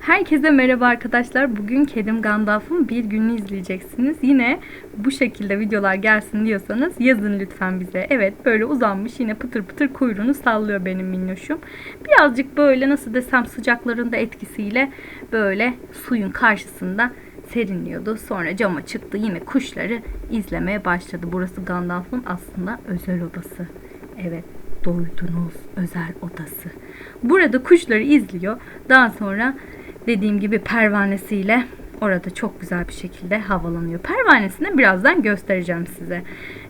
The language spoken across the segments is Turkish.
Herkese merhaba arkadaşlar. Bugün kedim Gandalf'ın bir gününü izleyeceksiniz. Yine bu şekilde videolar gelsin diyorsanız yazın lütfen bize. Evet böyle uzanmış yine pıtır pıtır kuyruğunu sallıyor benim minnoşum. Birazcık böyle nasıl desem sıcakların da etkisiyle böyle suyun karşısında serinliyordu. Sonra cama çıktı yine kuşları izlemeye başladı. Burası Gandalf'ın aslında özel odası. Evet doydunuz özel odası. Burada kuşları izliyor. Daha sonra dediğim gibi pervanesiyle orada çok güzel bir şekilde havalanıyor. Pervanesini birazdan göstereceğim size.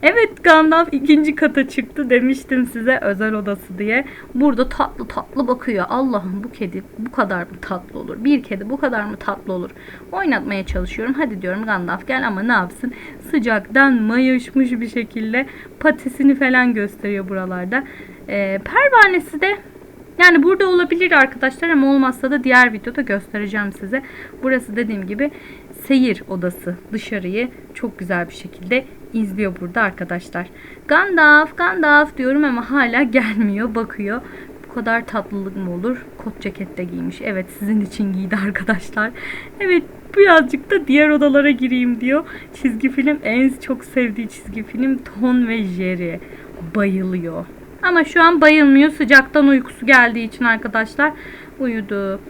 Evet Gandalf ikinci kata çıktı demiştim size özel odası diye. Burada tatlı tatlı bakıyor. Allah'ım bu kedi bu kadar mı tatlı olur? Bir kedi bu kadar mı tatlı olur? Oynatmaya çalışıyorum. Hadi diyorum Gandalf gel ama ne yapsın? Sıcaktan mayışmış bir şekilde patisini falan gösteriyor buralarda. Ee, pervanesi de yani burada olabilir arkadaşlar ama olmazsa da diğer videoda göstereceğim size. Burası dediğim gibi seyir odası. Dışarıyı çok güzel bir şekilde izliyor burada arkadaşlar. Gandalf, Gandalf diyorum ama hala gelmiyor, bakıyor. Bu kadar tatlılık mı olur? Kot ceket de giymiş. Evet sizin için giydi arkadaşlar. Evet birazcık da diğer odalara gireyim diyor. Çizgi film en çok sevdiği çizgi film Tom ve Jerry. Bayılıyor. Ama şu an bayılmıyor. Sıcaktan uykusu geldiği için arkadaşlar uyudu.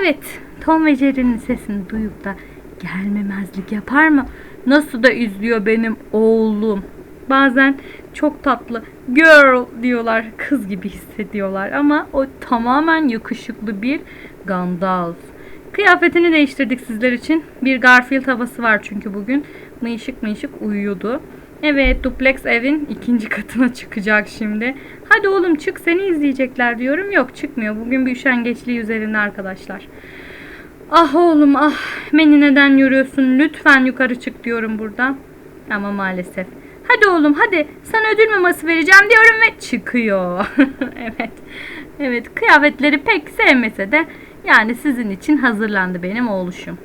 Evet Tom ve Jerry'nin sesini duyup da gelmemezlik yapar mı? Nasıl da izliyor benim oğlum. Bazen çok tatlı girl diyorlar. Kız gibi hissediyorlar ama o tamamen yakışıklı bir Gandalf. Kıyafetini değiştirdik sizler için. Bir Garfield havası var çünkü bugün. Mıyışık mıyışık uyuyordu. Evet duplex evin ikinci katına çıkacak şimdi. Hadi oğlum çık seni izleyecekler diyorum. Yok çıkmıyor. Bugün bir üşengeçliği üzerinde arkadaşlar. Ah oğlum ah beni neden yoruyorsun? Lütfen yukarı çık diyorum burada. Ama maalesef. Hadi oğlum hadi sana ödül maması vereceğim diyorum ve çıkıyor. evet. Evet kıyafetleri pek sevmese de yani sizin için hazırlandı benim oğluşum.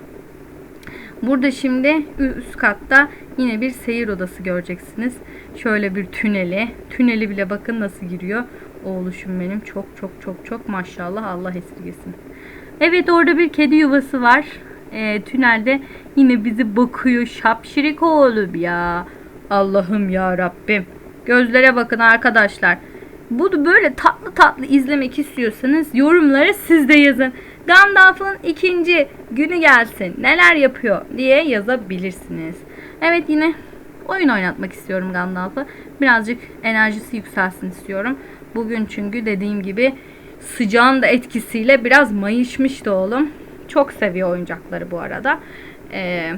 Burada şimdi üst katta yine bir seyir odası göreceksiniz. Şöyle bir tüneli. Tüneli bile bakın nasıl giriyor. Oğluşum benim çok çok çok çok maşallah Allah esirgesin. Evet orada bir kedi yuvası var. Ee, tünelde yine bizi bakıyor. Şapşirik oğlum ya. Allah'ım ya Rabbim. Gözlere bakın arkadaşlar. Bu böyle tatlı tatlı izlemek istiyorsanız yorumlara siz de yazın. Gandalf'ın ikinci günü gelsin. Neler yapıyor diye yazabilirsiniz. Evet yine oyun oynatmak istiyorum Gandalf'ı. Birazcık enerjisi yükselsin istiyorum. Bugün çünkü dediğim gibi sıcağın da etkisiyle biraz mayışmıştı oğlum. Çok seviyor oyuncakları bu arada. Eee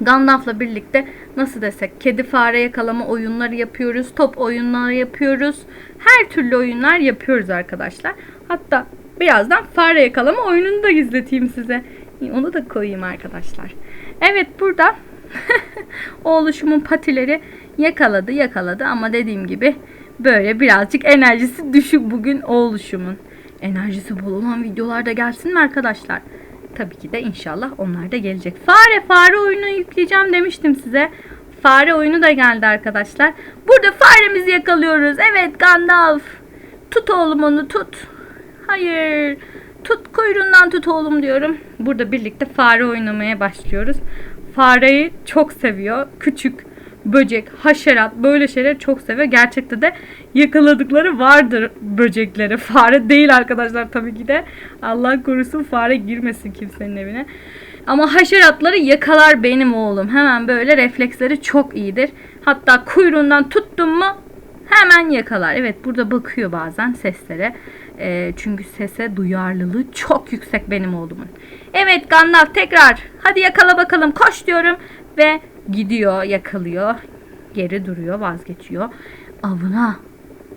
Gandalf'la birlikte nasıl desek kedi fare yakalama oyunları yapıyoruz. Top oyunları yapıyoruz. Her türlü oyunlar yapıyoruz arkadaşlar. Hatta birazdan fare yakalama oyununu da izleteyim size. Onu da koyayım arkadaşlar. Evet burada oğluşumun patileri yakaladı yakaladı ama dediğim gibi böyle birazcık enerjisi düşük bugün oğluşumun. Enerjisi bol olan videolar da gelsin mi arkadaşlar? Tabii ki de inşallah onlar da gelecek. Fare fare oyunu yükleyeceğim demiştim size. Fare oyunu da geldi arkadaşlar. Burada faremizi yakalıyoruz. Evet Gandalf. Tut oğlum onu tut. Hayır. Tut kuyruğundan tut oğlum diyorum. Burada birlikte fare oynamaya başlıyoruz. Fareyi çok seviyor. Küçük böcek, haşerat böyle şeyler çok seviyor. Gerçekte de yakaladıkları vardır böcekleri. Fare değil arkadaşlar tabii ki de. Allah korusun fare girmesin kimsenin evine. Ama haşeratları yakalar benim oğlum. Hemen böyle refleksleri çok iyidir. Hatta kuyruğundan tuttum mu hemen yakalar. Evet burada bakıyor bazen seslere. E, çünkü sese duyarlılığı çok yüksek benim oğlumun. Evet Gandalf tekrar hadi yakala bakalım koş diyorum ve gidiyor yakalıyor. Geri duruyor vazgeçiyor. Avına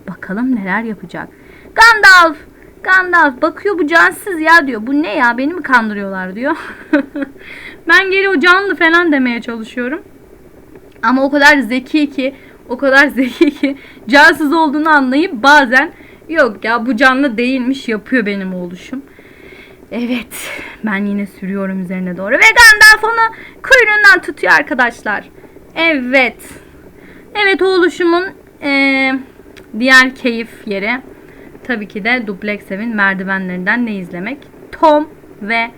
bakalım neler yapacak. Gandalf Gandalf bakıyor bu cansız ya diyor. Bu ne ya beni mi kandırıyorlar diyor. ben geri o canlı falan demeye çalışıyorum. Ama o kadar zeki ki o kadar zeki ki cansız olduğunu anlayıp bazen yok ya bu canlı değilmiş yapıyor benim oluşum. Evet ben yine sürüyorum üzerine doğru ve Gandalf onu kuyruğundan tutuyor arkadaşlar. Evet. Evet oluşumun e, diğer keyif yeri tabii ki de Duplex evin merdivenlerinden ne izlemek? Tom ve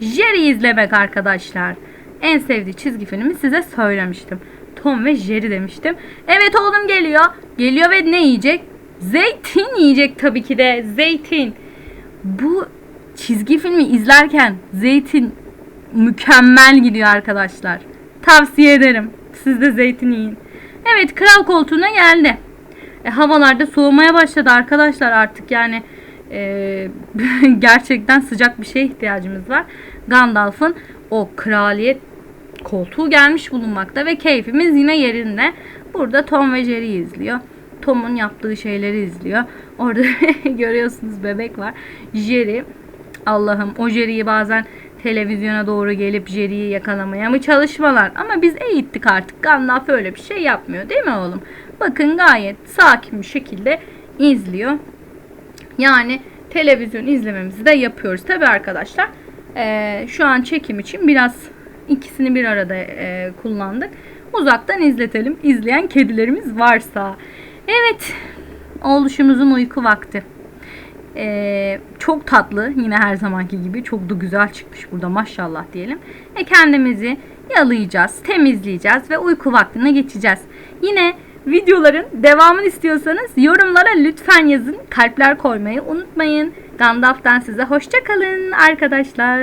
Jerry izlemek arkadaşlar. En sevdiği çizgi filmi size söylemiştim. Tom ve Jerry demiştim. Evet oğlum geliyor. Geliyor ve ne yiyecek? Zeytin yiyecek tabii ki de. Zeytin. Bu çizgi filmi izlerken zeytin mükemmel gidiyor arkadaşlar. Tavsiye ederim. Siz de zeytin yiyin. Evet kral koltuğuna geldi. E, havalarda soğumaya başladı arkadaşlar artık yani e, gerçekten sıcak bir şeye ihtiyacımız var. Gandalf'ın o kraliyet koltuğu gelmiş bulunmakta ve keyfimiz yine yerinde. Burada Tom ve Jerry izliyor. Tom'un yaptığı şeyleri izliyor. Orada görüyorsunuz bebek var. Jerry Allah'ım o Jerry'yi bazen televizyona doğru gelip Jerry'yi yakalamaya mı çalışmalar? Ama biz eğittik artık. Gandalf öyle bir şey yapmıyor değil mi oğlum? Bakın gayet sakin bir şekilde izliyor. Yani televizyon izlememizi de yapıyoruz. Tabi arkadaşlar eee, şu an çekim için biraz ikisini bir arada eee, kullandık. Uzaktan izletelim. İzleyen kedilerimiz varsa. Evet. Oğluşumuzun uyku vakti. Eee, çok tatlı yine her zamanki gibi çok da güzel çıkmış burada maşallah diyelim. E kendimizi yalayacağız, temizleyeceğiz ve uyku vaktine geçeceğiz. Yine videoların devamını istiyorsanız yorumlara lütfen yazın. Kalpler koymayı unutmayın. Gandalf'tan size hoşça kalın arkadaşlar.